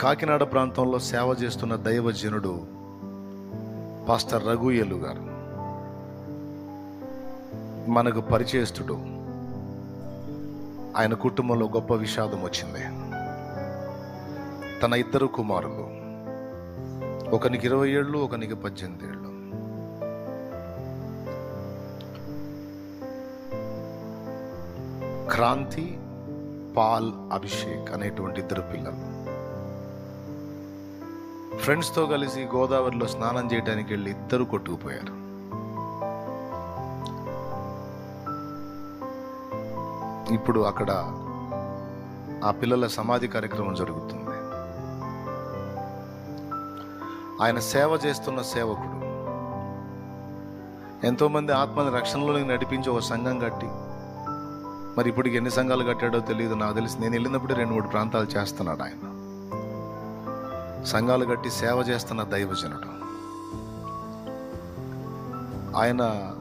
కాకినాడ ప్రాంతంలో సేవ చేస్తున్న దైవజనుడు పాస్టర్ రఘుయలు గారు. మనకు పరిచయస్తుడు. ఆయన కుటుంబంలో గొప్ప విషాదం వచ్చింది. తన ఇద్దరు కుమారులు. ఒకనికి ఇరవై ఏళ్ళు ఒకనికి పద్దెనిమిది ఏళ్ళు. క్రాంతి పాల్ అభిషేక్ అనేటువంటి ఇద్దరు పిల్లలు. ఫ్రెండ్స్తో కలిసి గోదావరిలో స్నానం చేయడానికి వెళ్ళి ఇద్దరు కొట్టుకుపోయారు. ఇప్పుడు అక్కడ ఆ పిల్లల సమాధి కార్యక్రమం జరుగుతుంది. ఆయన సేవ చేస్తున్న సేవకుడు. ఎంతోమంది ఆత్మని రక్షణలోకి నడిపించి ఒక సంఘం కట్టి మరి ఇప్పటికి ఎన్ని సంఘాలు కట్టాడో తెలియదు నాకు తెలిసి నేను వెళ్ళినప్పుడు రెండు మూడు ప్రాంతాలు చేస్తున్నాడు ఆయన. సంఘాలు కట్టి సేవ చేస్తున్న దైవజనుడు. ఆయన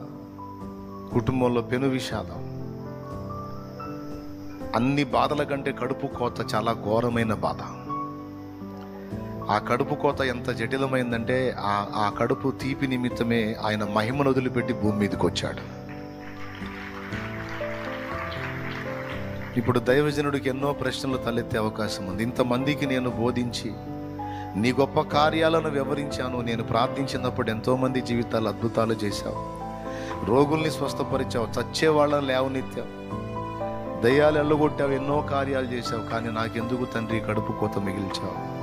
కుటుంబంలో పెను విషాదం. అన్ని బాధల కంటే కడుపు కోత చాలా ఘోరమైన బాధ. ఆ కడుపు కోత ఎంత జటిలమైందంటే ఆ ఆ కడుపు తీపి నిమిత్తమే ఆయన మహిమను వదిలిపెట్టి భూమి మీదకి వచ్చాడు. ఇప్పుడు దైవజనుడికి ఎన్నో ప్రశ్నలు తలెత్తే అవకాశం ఉంది. ఇంతమందికి నేను బోధించి నీ గొప్ప కార్యాలను వివరించాను. నేను ప్రార్థించినప్పుడు ఎంతోమంది జీవితాలు అద్భుతాలు చేశావు. రోగుల్ని స్వస్థపరిచావు. చచ్చే వాళ్ళని లేవనెత్తావు. దయ్యాలు ఎల్లగొట్టావు ఎన్నో కార్యాలు చేశావు. కానీ నాకెందుకు తండ్రి కడుపు కోత మిగిల్చావు?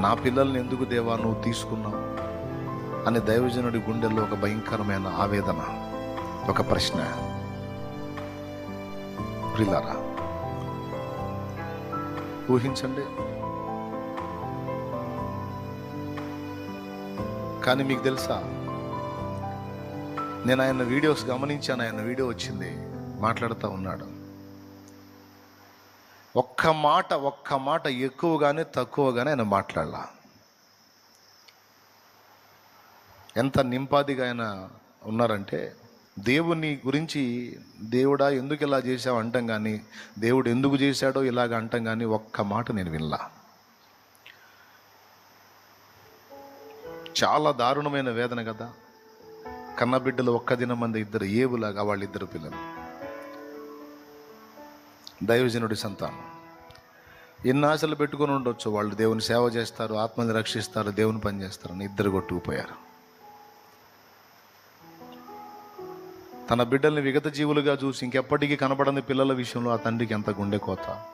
నా పిల్లల్ని ఎందుకు దేవా నువ్వు తీసుకున్నావు? అని దైవజనుడి గుండెల్లో ఒక భయంకరమైన ఆవేదన ఒక ప్రశ్న. ప్రిలారా ఊహించండి. కానీ మీకు తెలుసా? నేను ఆయన వీడియోస్ గమనించాను ఆయన వీడియో వచ్చింది మాట్లాడుతూ ఉన్నాడు. ఒక్క మాట ఒక్క మాట ఎక్కువగానే తక్కువగానే ఆయన మాట్లాడాల. ఎంత నింపాదిగా ఆయన ఉన్నారంటే దేవుని గురించి దేవుడా ఎందుకు ఇలా చేసావు అంటాం కానీ దేవుడు ఎందుకు చేశాడో ఇలాగ అంటాం కానీ ఒక్క మాట నేను వినలా. చాలా దారుణమైన వేదన కదా? కన్నబిడ్డలు ఒక్క దినం మంది ఇద్దరు ఏవులాగా వాళ్ళిద్దరు పిల్లలు. దైవజనుడి సంతానం. ఎన్ని ఆశలు పెట్టుకొని ఉండొచ్చు? వాళ్ళు దేవుని సేవ చేస్తారు ఆత్మని రక్షిస్తారు దేవుని పనిచేస్తారు అని ఇద్దరు కొట్టుకుపోయారు. తన బిడ్డల్ని విగత జీవులుగా చూసి ఇంకెప్పటికీ కనపడని పిల్లల విషయంలో ఆ తండ్రికి ఎంత గుండె కోత?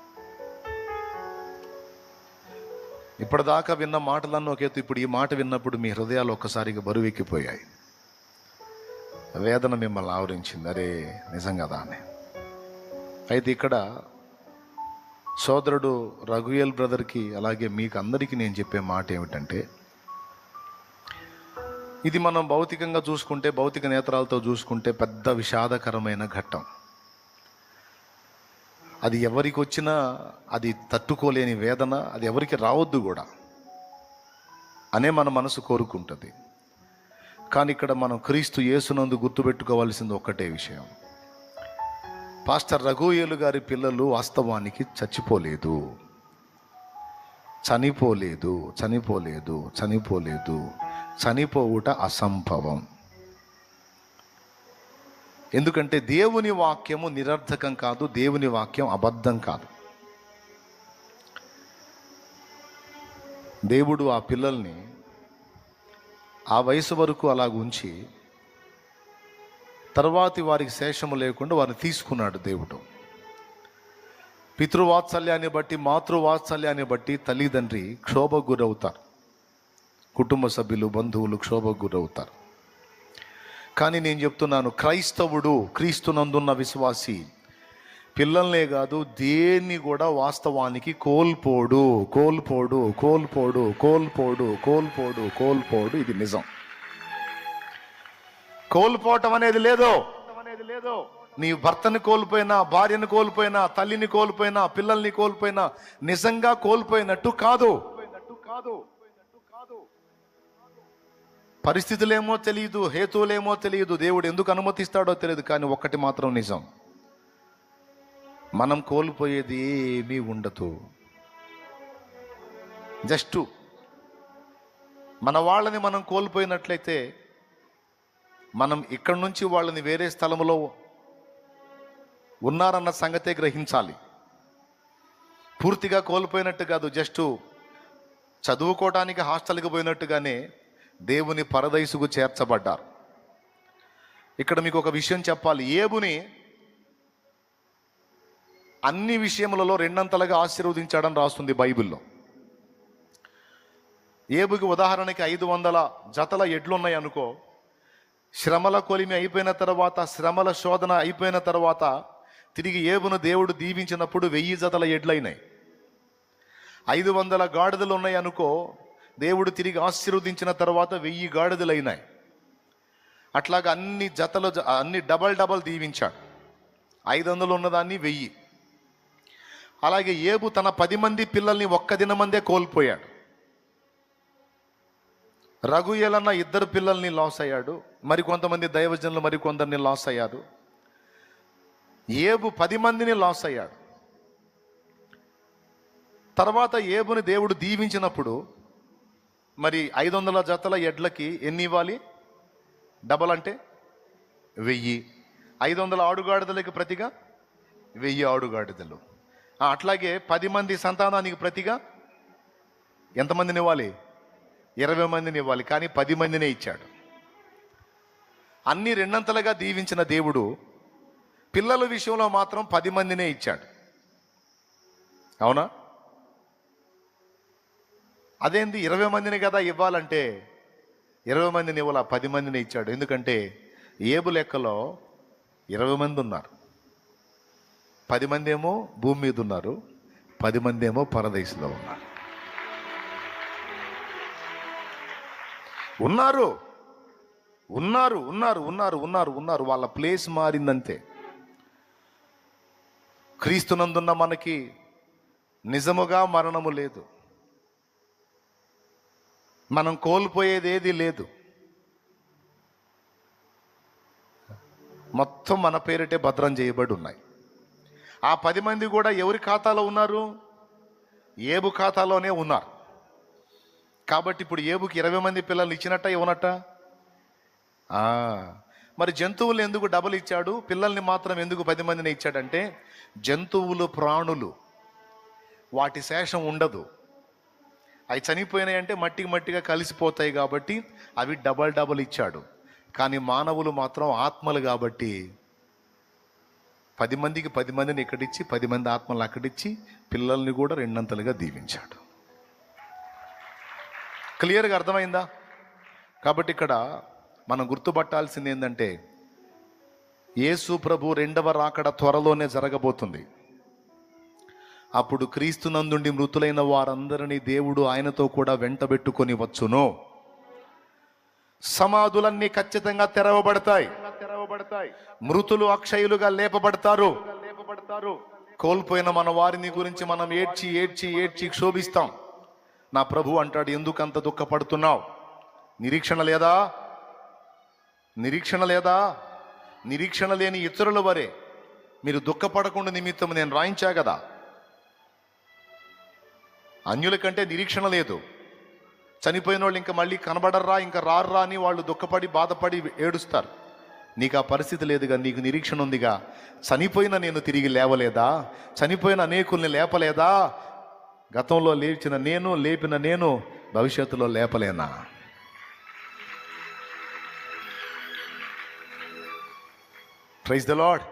ఇప్పటిదాకా విన్న మాటలన్నీ ఒకేతు ఇప్పుడు ఈ మాట విన్నప్పుడు మీ హృదయాలు ఒక్కసారిగా బరువెక్కిపోయాయి. వేదన మిమ్మల్ని ఆవరించింది. అరే నిజం కదా అని అయితే ఇక్కడ సోదరుడు రఘుయల్ బ్రదర్కి అలాగే మీకు అందరికీ నేను చెప్పే మాట ఏమిటంటే ఇది మనం భౌతికంగా చూసుకుంటే భౌతిక నేత్రాలతో చూసుకుంటే పెద్ద విషాదకరమైన ఘట్టం. అది ఎవరికి వచ్చినా అది తట్టుకోలేని వేదన అది ఎవరికి రావద్దు కూడా అనే మన మనసు కోరుకుంటుంది. కానీ ఇక్కడ మనం క్రీస్తు యేసునందు గుర్తుపెట్టుకోవాల్సింది ఒక్కటే విషయం. పాస్టర్ రఘుయేలు గారి పిల్లలు వాస్తవానికి చచ్చిపోలేదు. చనిపోలేదు చనిపోలేదు చనిపోలేదు చనిపోవుట అసంభవం. ఎందుకంటే దేవుని వాక్యము నిరర్థకం కాదు దేవుని వాక్యం అబద్ధం కాదు. దేవుడు ఆ పిల్లల్ని ఆ వయసు వరకు అలాగ ఉంచి తర్వాతి వారికి శేషము లేకుండా వారిని తీసుకున్నాడు దేవుడు. పితృవాత్సల్యాన్ని బట్టి మాతృవాత్సల్యాన్ని బట్టి తల్లిదండ్రి క్షోభకు గురవుతారు. కుటుంబ సభ్యులు బంధువులు క్షోభకు గురవుతారు. కానీ నేను చెప్తున్నాను క్రైస్తవుడు క్రీస్తునందున్న విశ్వాసి. పిల్లల్నే కాదు దేన్ని కూడా వాస్తవానికి కోల్పోడు కోల్పోడు కోల్పోడు కోల్పోడు కోల్పోడు కోల్పోడు ఇది నిజం. కోల్పోవటం అనేది లేదు. అనేది లేదో నీ భర్తని కోల్పోయినా భార్యను కోల్పోయినా తల్లిని కోల్పోయినా పిల్లల్ని కోల్పోయినా నిజంగా కోల్పోయినట్టు కాదు కాదు. పరిస్థితులేమో తెలియదు హేతువులేమో తెలియదు దేవుడు ఎందుకు అనుమతిస్తాడో తెలియదు కానీ ఒక్కటి మాత్రం నిజం. మనం కోల్పోయేది ఏమీ ఉండదు. జస్ట్ మన వాళ్ళని మనం కోల్పోయినట్లయితే మనం ఇక్కడి నుంచి వాళ్ళని వేరే స్థలంలో ఉన్నారన్న సంగతే గ్రహించాలి. పూర్తిగా కోల్పోయినట్టు కాదు జస్ట్ చదువుకోవడానికి హాస్టల్కి పోయినట్టుగానే దేవుని పరదైసుకు చేర్చబడ్డారు. ఇక్కడ మీకు ఒక విషయం చెప్పాలి. ఏబుని అన్ని విషయములలో రెండంతలుగా ఆశీర్వదించాడని రాస్తుంది బైబిల్లో. ఏబుకి ఉదాహరణకి ఐదు వందల జతల ఎడ్లున్నాయి అనుకో శ్రమల కొలిమి అయిపోయిన తర్వాత శ్రమల శోధన అయిపోయిన తర్వాత తిరిగి ఏబును దేవుడు దీవించినప్పుడు వెయ్యి జతల ఎడ్లైనాయి. ఐదు వందల గాడిదలు ఉన్నాయి అనుకో దేవుడు తిరిగి ఆశీర్వదించిన తర్వాత వెయ్యి గాడిదలైనాయి. అట్లాగా అన్ని జతలు జ- అన్ని డబల్ డబల్ దీవించాడు. ఐదు వందలు ఉన్నదాన్ని వెయ్యి. అలాగే ఏబు తన పది మంది పిల్లల్ని ఒక్క దినమందే కోల్పోయాడు. రఘుయేలన్న ఇద్దరు పిల్లల్ని లాస్ అయ్యాడు. మరి కొంతమంది దైవజనులు మరికొందరిని లాస్ అయ్యారు. ఏబు పది మందిని లాస్ అయ్యాడు. తర్వాత ఏబుని దేవుడు దీవించినప్పుడు మరి ఐదు వందల జతల ఎడ్లకి ఎన్ని ఇవ్వాలి డబల్ అంటే వెయ్యి. ఐదు వందల ఆడుగాడిదలకి ప్రతిగా వెయ్యి ఆడుగాడిదలు. అట్లాగే పది మంది సంతానానికి ప్రతిగా ఎంతమందిని ఇవ్వాలి ఇరవై మందిని ఇవ్వాలి కానీ పది మందినే ఇచ్చాడు. అన్ని రెండంతలుగా దీవించిన దేవుడు పిల్లల విషయంలో మాత్రం పది మందినే ఇచ్చాడు. అవునా? అదేంది? ఇరవై మందిని కదా ఇవ్వాలంటే ఇరవై మందిని ఇవ్వాల? పది మందిని ఇచ్చాడు. ఎందుకంటే ఏబు లెక్కలో ఇరవై మంది ఉన్నారు. పది మంది ఏమో భూమి మీద ఉన్నారు. పది మంది ఏమో పరదేశంలో ఉన్నారు. ఉన్నారు. ఉన్నారు ఉన్నారు ఉన్నారు ఉన్నారు ఉన్నారు. వాళ్ళ ప్లేస్ మారిందంతే. క్రీస్తునందున్న మనకి నిజముగా మరణము లేదు. మనం కోల్పోయేది ఏది లేదు. మొత్తం మన పేరిటే భద్రం చేయబడి ఉన్నాయి ఆ పది మంది కూడా ఎవరి ఖాతాలో ఉన్నారు? ఏబు ఖాతాలోనే ఉన్నారు. కాబట్టి ఇప్పుడు ఏబుకి ఇరవై మంది పిల్లలు ఇచ్చినట్ట ఇవ్వనట్ట? మరి జంతువులు ఎందుకు డబుల్ ఇచ్చాడు? పిల్లల్ని మాత్రం ఎందుకు పది మందిని ఇచ్చాడంటే జంతువులు ప్రాణులు వాటి శేషం ఉండదు. అవి చనిపోయినాయి అంటే మట్టికి మట్టిగా కలిసిపోతాయి కాబట్టి అవి డబల్ డబల్ ఇచ్చాడు. కానీ మానవులు మాత్రం ఆత్మలు కాబట్టి పది మందికి పది మందిని ఇక్కడిచ్చి పది మంది ఆత్మలు అక్కడిచ్చి పిల్లల్ని కూడా రెండంతలుగా దీవించాడు. క్లియర్గా అర్థమైందా? కాబట్టి ఇక్కడ మనం గుర్తుపట్టాల్సింది ఏంటంటే యేసు ప్రభు రెండవ రాకడ త్వరలోనే జరగబోతుంది. అప్పుడు క్రీస్తునందుండి మృతులైన వారందరినీ దేవుడు ఆయనతో కూడా వెంటబెట్టుకొని వచ్చును. సమాధులన్నీ ఖచ్చితంగా తెరవబడతాయి. తెరవబడతాయి మృతులు అక్షయులుగా లేపబడతారు లేపబడతారు. కోల్పోయిన మన వారిని గురించి మనం ఏడ్చి ఏడ్చి ఏడ్చి క్షోభిస్తాం. నా ప్రభు అంటాడు ఎందుకంత దుఃఖపడుతున్నావు? నిరీక్షణ లేదా? నిరీక్షణ లేదా? నిరీక్షణ లేని ఇతరుల వరే. మీరు దుఃఖపడకుండా నిమిత్తం నేను రాయించా కదా? అన్యుల కంటే నిరీక్షణ లేదు. చనిపోయిన వాళ్ళు ఇంకా మళ్ళీ కనబడర్రా ఇంకా రార్రా అని వాళ్ళు దుఃఖపడి బాధపడి ఏడుస్తారు. నీకు ఆ పరిస్థితి లేదుగా నీకు నిరీక్షణ ఉందిగా. చనిపోయిన నేను తిరిగి లేవలేదా? చనిపోయిన అనేకుల్ని లేపలేదా? గతంలో లేచిన నేను లేపిన నేను భవిష్యత్తులో లేపలేనా? Praise the Lord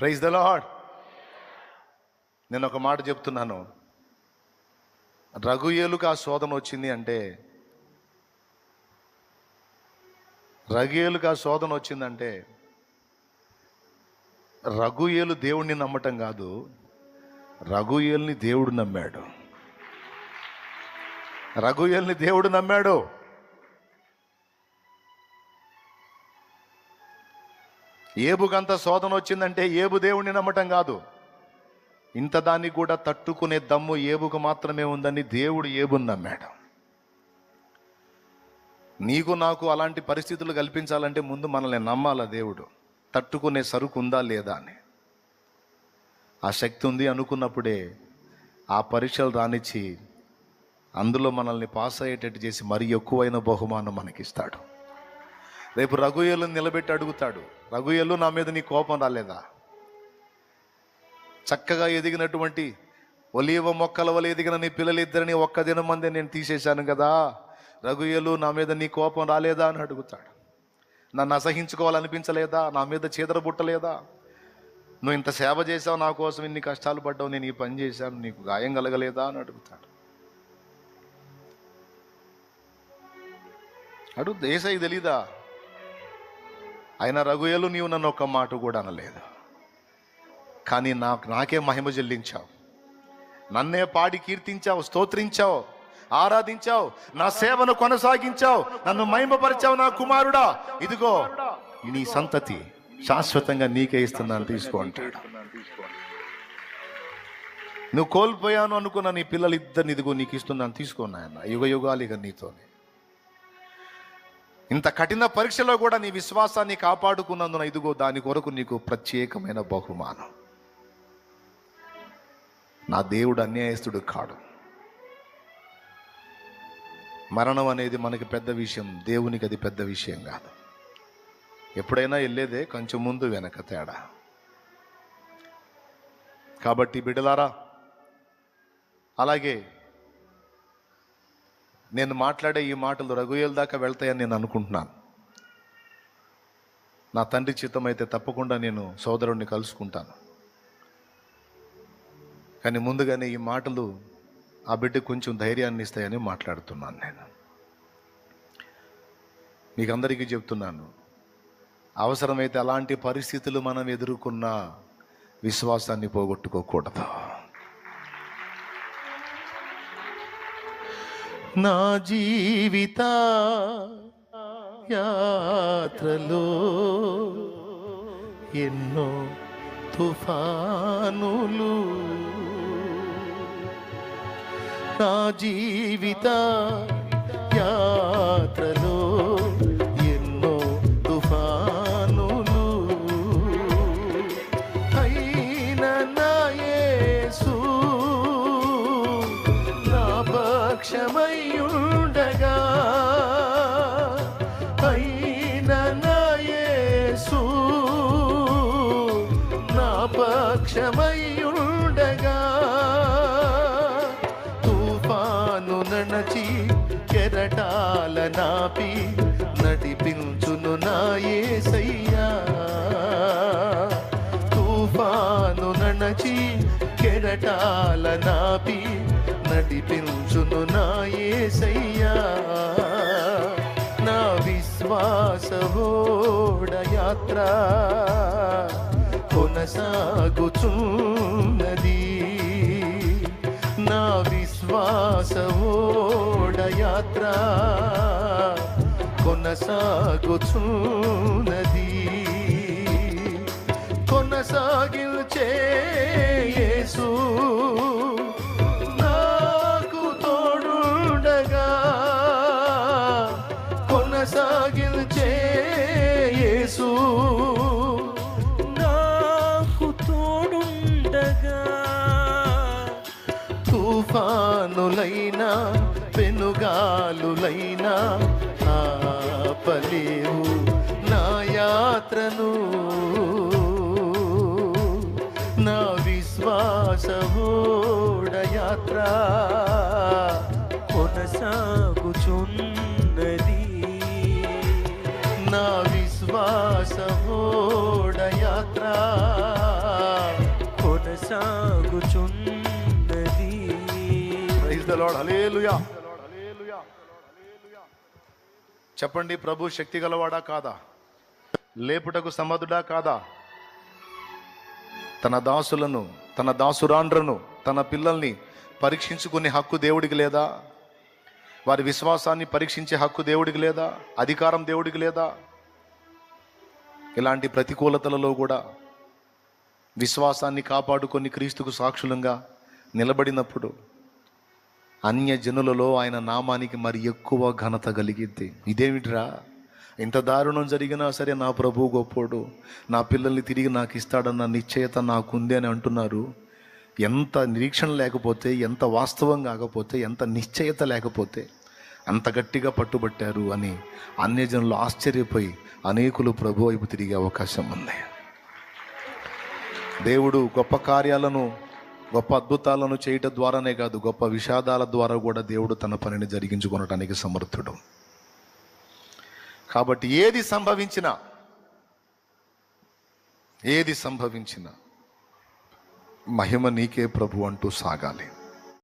praise the Lord నేను ఒక మాట చెప్తున్నాను. రఘుయేలుకు ఆ శోధన వచ్చింది అంటే రఘుయేలుకు ఆ శోధన వచ్చిందంటే రఘుయేలు దేవుణ్ణి నమ్మటం కాదు రఘుయేల్ని దేవుడు నమ్మాడు. రఘుయేల్ని దేవుడు నమ్మాడు. ఏబుకంత శోధన వచ్చిందంటే ఏబు దేవుణ్ణి నమ్మటం కాదు. ఇంత దాన్ని కూడా తట్టుకునే దమ్ము ఏబుకు మాత్రమే ఉందని దేవుడు ఏబుని నమ్మాడు నీకు నాకు అలాంటి పరిస్థితులు కల్పించాలంటే ముందు మనల్ని నమ్మాల దేవుడు? తట్టుకునే సరుకు ఉందా లేదా అని. ఆ శక్తి ఉంది అనుకున్నప్పుడే ఆ పరీక్షలు రానిచ్చి అందులో మనల్ని పాస్ అయ్యేటట్టు చేసి మరి ఎక్కువైన బహుమానం మనకిస్తాడు. రేపు రఘుయ్యలు నిలబెట్టి అడుగుతాడు. రఘుయలు నా మీద నీ కోపం రాలేదా? చక్కగా ఎదిగినటువంటి ఒలీవ మొక్కల వల్ల ఎదిగిన నీ పిల్లలిద్దరిని ఒక్క దినం మందే నేను తీసేశాను కదా. రఘుయలు నా మీద నీ కోపం రాలేదా అని అడుగుతాడు. నన్ను అసహించుకోవాలనిపించలేదా? నా మీద చీదర బుట్టలేదా? నువ్వు ఇంత సేవ చేసావు నా కోసం ఇన్ని కష్టాలు పడ్డావు నేను ఈ పని చేశాను నీకు గాయం కలగలేదా అని అడుగుతాడు. అడుగు దేశాయి తెలీదా? ఆయన రఘుయలు నీవు నన్ను ఒక్క మాట కూడా అనలేదు. కానీ నాకు నాకే మహిమ చెల్లించావు. నన్నే పాడి కీర్తించావు స్తోత్రించావు ఆరాధించావు నా సేవను కొనసాగించావు నన్ను మహిమపరిచావు నా కుమారుడా. ఇదిగో నీ సంతతి శాశ్వతంగా నీకే ఇస్తున్నాను తీసుకో అంటాడు. నువ్వు కోల్పోయాను అనుకున్న నీ పిల్లలు ఇద్దరిని ఇదిగో నీకు ఇస్తున్నాను తీసుకున్నాయన్న యుగ యుగాలు ఇక నీతోనే. ఇంత కఠిన పరీక్షలో కూడా నీ విశ్వాసాన్ని కాపాడుకున్నందున ఇదిగో దాని కొరకు నీకు ప్రత్యేకమైన బహుమానం. నా దేవుడు అన్యాయస్తుడు కాడు. మరణం అనేది మనకి పెద్ద విషయం దేవునికి అది పెద్ద విషయం కాదు. ఎప్పుడైనా వెళ్ళేదే కొంచెం ముందు వెనక తేడా. కాబట్టి బిడలారా అలాగే నేను మాట్లాడే ఈ మాటలు రఘుయేల దాకా వెళ్తాయని నేను అనుకుంటున్నాను. నా తండ్రి చిత్తమైతే తప్పకుండా నేను సోదరుణ్ణి కలుసుకుంటాను. కానీ ముందుగానే ఈ మాటలు ఆ బిడ్డకు కొంచెం ధైర్యాన్ని ఇస్తాయని మాట్లాడుతున్నాను నేను. మీకు అందరికీ చెప్తున్నాను అవసరమైతే అలాంటి పరిస్థితులు మనం ఎదుర్కొన్న విశ్వాసాన్ని పోగొట్టుకోకూడదు. నా జీవిత యాత్రలో ఎన్నో తుఫానులు నా జీవిత యాత్రలో ఎన్నో తుఫానులు అయిన నా యేసు నా పక్షమయ్యుండగా అయిన నా యేసు నా పక్షమయ్యుండగా కెరటాల నాపి నడిపించును నా ఏసయ్యా. తుఫాను నణచి కెరటాల నాపి నడిపించును నా ఏసయ్యా. నా విశ్వాసవోడ యాత్ర కొనసాగుచున్నది. నా విశ్వాసవోడ యాత్ర కొనసాగుచున్నది కొనసాగిల్చే యేసు నాకు తోడుండగా. కొనసాగిల్చే యేసు నాకు తోడుండగా. తుఫానులైనా పెనుగాలులైనా ఆపలేవు నా యాత్రను. నా విశ్వాసవోడ యాత్ర కొనసాగుచున్నది. నా విశ్వాసవోడ యాత్ర కొనసాగుచున్నది. ప్రైజ్ ద లార్డ్ హల్లెలూయా చెప్పండి ప్రభు శక్తి గలవాడా కాదా? లేపుటకు సమర్థుడా కాదా? తన దాసులను తన దాసురాండ్రను తన పిల్లల్ని పరీక్షించుకునే హక్కు దేవుడికి లేదా? వారి విశ్వాసాన్ని పరీక్షించే హక్కు దేవుడికి లేదా? అధికారం దేవుడికి లేదా? ఇలాంటి ప్రతికూలతలలో కూడా విశ్వాసాన్ని కాపాడుకొని క్రీస్తుకు సాక్షులంగా నిలబడినప్పుడు అన్యజనులలో ఆయన నామానికి మరి ఎక్కువ ఘనత కలిగిద్ది. ఇదేమిట్రా? ఇంత దారుణం జరిగినా సరే నా ప్రభు గొప్పోడు. నా పిల్లల్ని తిరిగి నాకు ఇస్తాడన్న నిశ్చయత నాకుంది అని అంటున్నారు. ఎంత నిరీక్షణ లేకపోతే ఎంత వాస్తవం కాకపోతే ఎంత నిశ్చయత లేకపోతే అంత గట్టిగా పట్టుబట్టారు అని అన్యజనులు ఆశ్చర్యపోయి అనేకులు ప్రభు వైపు తిరిగే అవకాశం ఉంది. దేవుడు గొప్ప కార్యాలను గొప్ప అద్భుతాలను చేయటం ద్వారానే కాదు గొప్ప విషాదాల ద్వారా కూడా దేవుడు తన పనిని జరిగించుకొనటానికి సమర్థుడు. కాబట్టి ఏది సంభవించినా ఏది సంభవించినా మహిమ నీకే ప్రభు అంటూ సాగాలి.